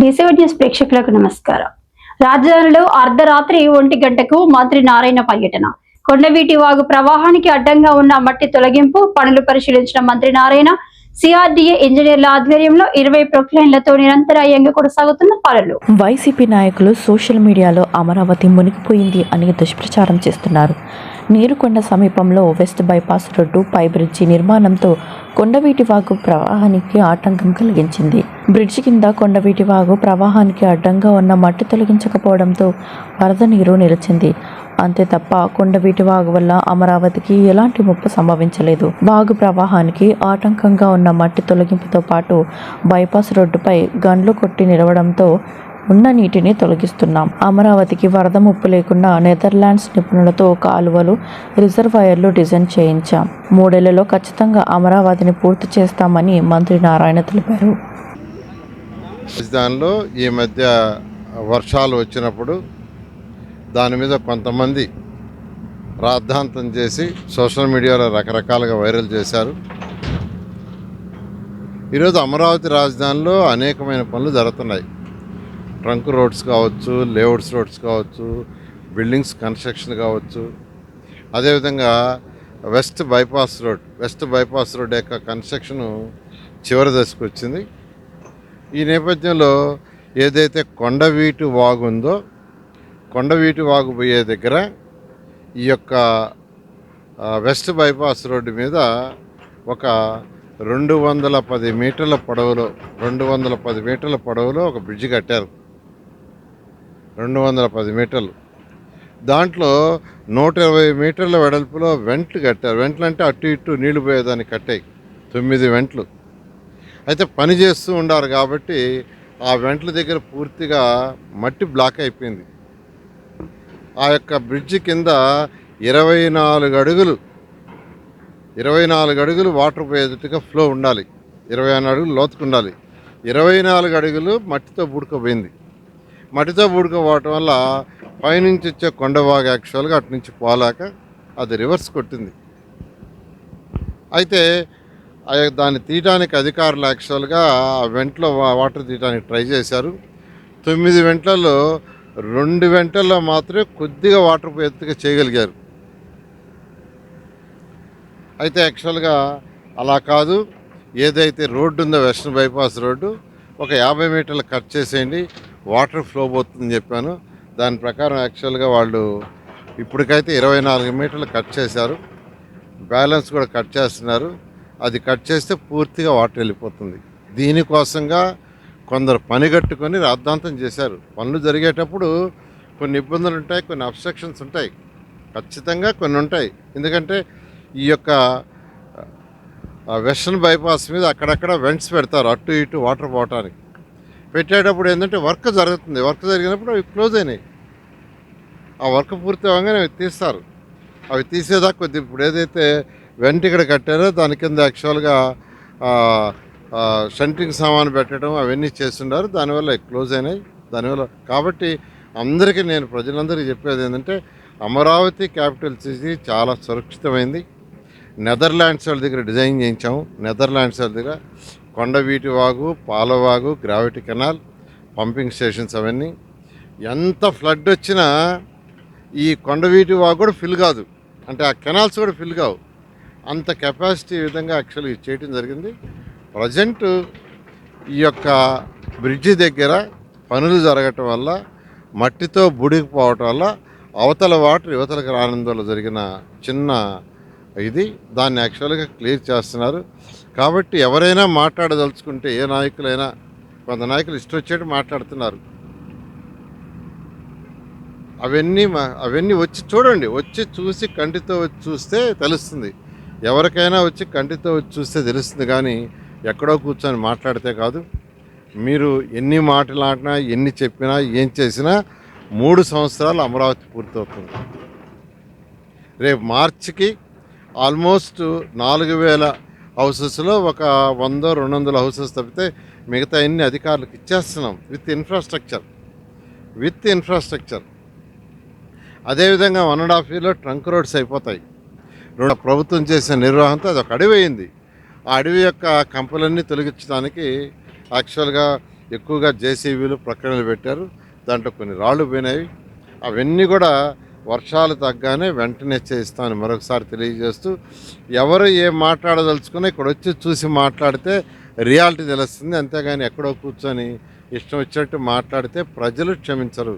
డిసివర్ news ప్రేక్షకులకు నమస్కారం. రాజధానిలో అర్ధరాత్రి ఒంటి గంటకు మంత్రి నారాయణ పర్యటన. కొండవీటి వాగు ప్రవాహానికి అడ్డంగా ఉన్న మట్టి తొలగింపు పనులు పరిశీలించిన మంత్రి నారాయణ సిఆర్డీఏ ఇంజనీర్ల ఆధ్వర్యంలో ఇరవై ప్రొక్లైన్లతో నిరంతరాయంగా కొనసాగుతున్న పనులు. వైసీపీ నాయకులు సోషల్ మీడియాలో అమరావతి మునిగిపోయింది అని దుష్ప్రచారం చేస్తున్నారు. నీరుకొండ సమీపంలో వెస్ట్ బైపాస్ రోడ్డు పై బ్రిడ్జి నిర్మాణంతో కొండవీటి వాగు ప్రవాహానికి ఆటంకం కలిగించింది. బ్రిడ్జి కింద కొండవీటి వాగు ప్రవాహానికి అడ్డంగా ఉన్న మట్టి తొలగించకపోవడంతో వరద నీరు నిలిచింది. అంతే తప్ప కొండవీటి వాగు వల్ల అమరావతికి ఎలాంటి ముప్పు సంభవించలేదు. వాగు ప్రవాహానికి ఆటంకంగా ఉన్న మట్టి తొలగింపుతో పాటు బైపాస్ రోడ్డుపై గండ్లు కొట్టి నిలవడంతో ఉన్న నీటిని తొలగిస్తున్నాం. అమరావతికి వరద ముప్పు లేకుండా నెదర్లాండ్స్ నిపుణులతో కాలువలు రిజర్వాయర్లు డిజైన్ చేయించాం. మూడేళ్ళలో ఖచ్చితంగా అమరావతిని పూర్తి చేస్తామని మంత్రి నారాయణ తెలిపారు. రాజధానిలో ఈ మధ్య వర్షాలు వచ్చినప్పుడు దాని మీద కొంతమంది రాద్ధాంతం చేసి సోషల్ మీడియాలో రకరకాలుగా వైరల్ చేశారు. ఈరోజు అమరావతి రాజధానిలో అనేకమైన పనులు జరుగుతున్నాయి. ట్రంక్ రోడ్స్ కావచ్చు లేఅవుట్స్ రోడ్స్ కావచ్చు బిల్డింగ్స్ కన్స్ట్రక్షన్ కావచ్చు. అదేవిధంగా west bypass road west bypass road యొక్క కన్స్ట్రక్షను చివరి దశకు వచ్చింది. ఈ నేపథ్యంలో ఏదైతే కొండవీటి వాగు ఉందో కొండవీటి వాగు పోయే దగ్గర ఈ యొక్క వెస్ట్ బైపాస్ రోడ్డు మీద ఒక రెండు వందల పది మీటర్ల పొడవులో రెండు వందల పది మీటర్ల పొడవులో ఒక బ్రిడ్జ్ కట్టారు. రెండు వందల పది మీటర్లు. దాంట్లో నూట ఇరవై మీటర్ల వెడల్పులో వెంట్లు కట్టారు. వెంట్లు అంటే అటు ఇటు నీళ్ళు పోయేదాన్ని కట్టాయి. తొమ్మిది వెంట్లు. అయితే పని చేస్తూ ఉండారు కాబట్టి ఆ వెంట్ల దగ్గర పూర్తిగా మట్టి బ్లాక్ అయిపోయింది. ఆ యొక్క బ్రిడ్జి కింద ఇరవై నాలుగు అడుగులు ఇరవై నాలుగు అడుగులు వాటర్ పోయేటట్టుగా ఫ్లో ఉండాలి. ఇరవై నాలుగు అడుగులు లోతుకు ఉండాలి. ఇరవై నాలుగు అడుగులు మట్టితో బుడకపోయింది మట్టితో బుడకపోవటం వల్ల పైనుంచి వచ్చే కొండ బాగా యాక్చువల్గా అటు నుంచి పోలాక అది రివర్స్ కొట్టింది. అయితే ఆ దాన్ని తీయటానికి అధికారులు యాక్చువల్గా ఆ వెంటలో వాటర్ తీయటానికి ట్రై చేశారు. తొమ్మిది వెంటలలో రెండు వెంటల్లో మాత్రమే కొద్దిగా వాటర్ ఎత్తుగా చేయగలిగారు. అయితే యాక్చువల్గా అలా కాదు. ఏదైతే రోడ్డు ఉందో వెస్ట్రన్ బైపాస్ రోడ్డు ఒక యాభై మీటర్లు కట్ చేసేయండి. వాటర్ ఫ్లో పోతుందని చెప్పాను. దాని ప్రకారం యాక్చువల్గా వాళ్ళు ఇప్పటికైతే ఇరవై నాలుగు మీటర్లు కట్ చేశారు. బ్యాలెన్స్ కూడా కట్ చేస్తున్నారు. అది కట్ చేస్తే పూర్తిగా వాటర్ వెళ్ళిపోతుంది. దీనికోసంగా కొందరు పని కట్టుకొని రాద్ధాంతం చేశారు. పనులు జరిగేటప్పుడు కొన్ని ఇబ్బందులు ఉంటాయి కొన్ని అబ్స్ట్రక్షన్స్ ఉంటాయి. ఖచ్చితంగా కొన్ని ఉంటాయి. ఎందుకంటే ఈ యొక్క వెస్ట్రన్ వెస్టర్న్ బైపాస్ మీద అక్కడక్కడ వెంట్స్ పెడతారు అటు ఇటు వాటర్ పోవటానికి. పెట్టేటప్పుడు ఏంటంటే వర్క్ జరుగుతుంది. వర్క్ జరిగినప్పుడు అవి క్లోజ్ అయినాయి. ఆ వర్క్ పూర్తి అవ్వగానే అవి తీస్తారు. అవి తీసేదాకా కొద్ది ఇప్పుడు ఏదైతే వెంట ఇక్కడ కట్టారో దాని కింద యాక్చువల్గా షంటింగ్ సామాను పెట్టడం అవన్నీ చేస్తున్నారు దానివల్ల క్లోజ్ అయినాయి. దానివల్ల కాబట్టి అందరికీ నేను ప్రజలందరికీ చెప్పేది ఏంటంటే అమరావతి క్యాపిటల్ సిటీ చాలా సురక్షితమైంది. నెదర్లాండ్స్ వాళ్ళ దగ్గర డిజైన్ చేయించాము. నెదర్లాండ్స్ వాళ్ళ దగ్గర Kondaveeti Vagu Palavagu gravity canal pumping stations అవన్నీ. ఎంత ఫ్లడ్ వచ్చినా ఈ కొండవీటి వాగు కూడా ఫిల్ కాదు. అంటే ఆ కెనాల్స్ కూడా ఫిల్ కావు. అంత కెపాసిటీ విధంగా యాక్చువల్గా చేయటం జరిగింది. ప్రజెంట్ ఈ యొక్క బ్రిడ్జి దగ్గర పనులు జరగటం వల్ల మట్టితో బుడికిపోవటం వల్ల అవతల వాటర్ యువతలకు రానందువల్ల జరిగిన చిన్న ఇది దాన్ని యాక్చువల్గా క్లియర్ చేస్తున్నారు. కాబట్టి ఎవరైనా మాట్లాడదలుచుకుంటే ఏ నాయకులైనా కొంత నాయకులు ఇష్టం వచ్చేట్టు మాట్లాడుతున్నారు. అవన్నీ మా- అవన్నీ వచ్చి చూడండి వచ్చి చూసి కంటితో వచ్చి చూస్తే తెలుస్తుంది. ఎవరికైనా వచ్చి కంటితో వచ్చి చూస్తే తెలుస్తుంది కానీ ఎక్కడో కూర్చొని మాట్లాడితే కాదు. మీరు ఎన్ని మాట్లాడినా ఎన్ని చెప్పినా ఏం చేసినా మూడు సంవత్సరాలు అమరావతి పూర్తవుతుంది. రేపు మార్చికి ఆల్మోస్ట్ నాలుగు వేల హౌసెస్లో ఒక వంద రెండు వందల హౌసెస్ తప్పితే మిగతా అన్ని అధికారులకు ఇచ్చేస్తున్నాం? With infrastructure. With infrastructure. అదేవిధంగా వన్ అండ్ హాఫ్ ఇయర్లో ట్రంక్ రోడ్స్ అయిపోతాయి. రెండు ప్రభుత్వం చేసిన నిర్వహణతో అది ఒక అడవి అయింది. ఆ అడవి యొక్క కంపలన్నీ తొలగించడానికి యాక్చువల్గా ఎక్కువగా జేసీబీలు ప్రకటనలు పెట్టారు. దాంట్లో కొన్ని రాళ్ళు పోయినాయి. అవన్నీ కూడా వర్షాలు తగ్గానే వెంటనే చేయిస్తాను మరొకసారి తెలియజేస్తూ. ఎవరు ఏం మాట్లాడదలుచుకున్నా ఇక్కడ వచ్చి చూసి మాట్లాడితే రియాలిటీ తెలుస్తుంది. అంతేగాని ఎక్కడో కూర్చొని ఇష్టం వచ్చినట్టు మాట్లాడితే ప్రజలు క్షమించరు.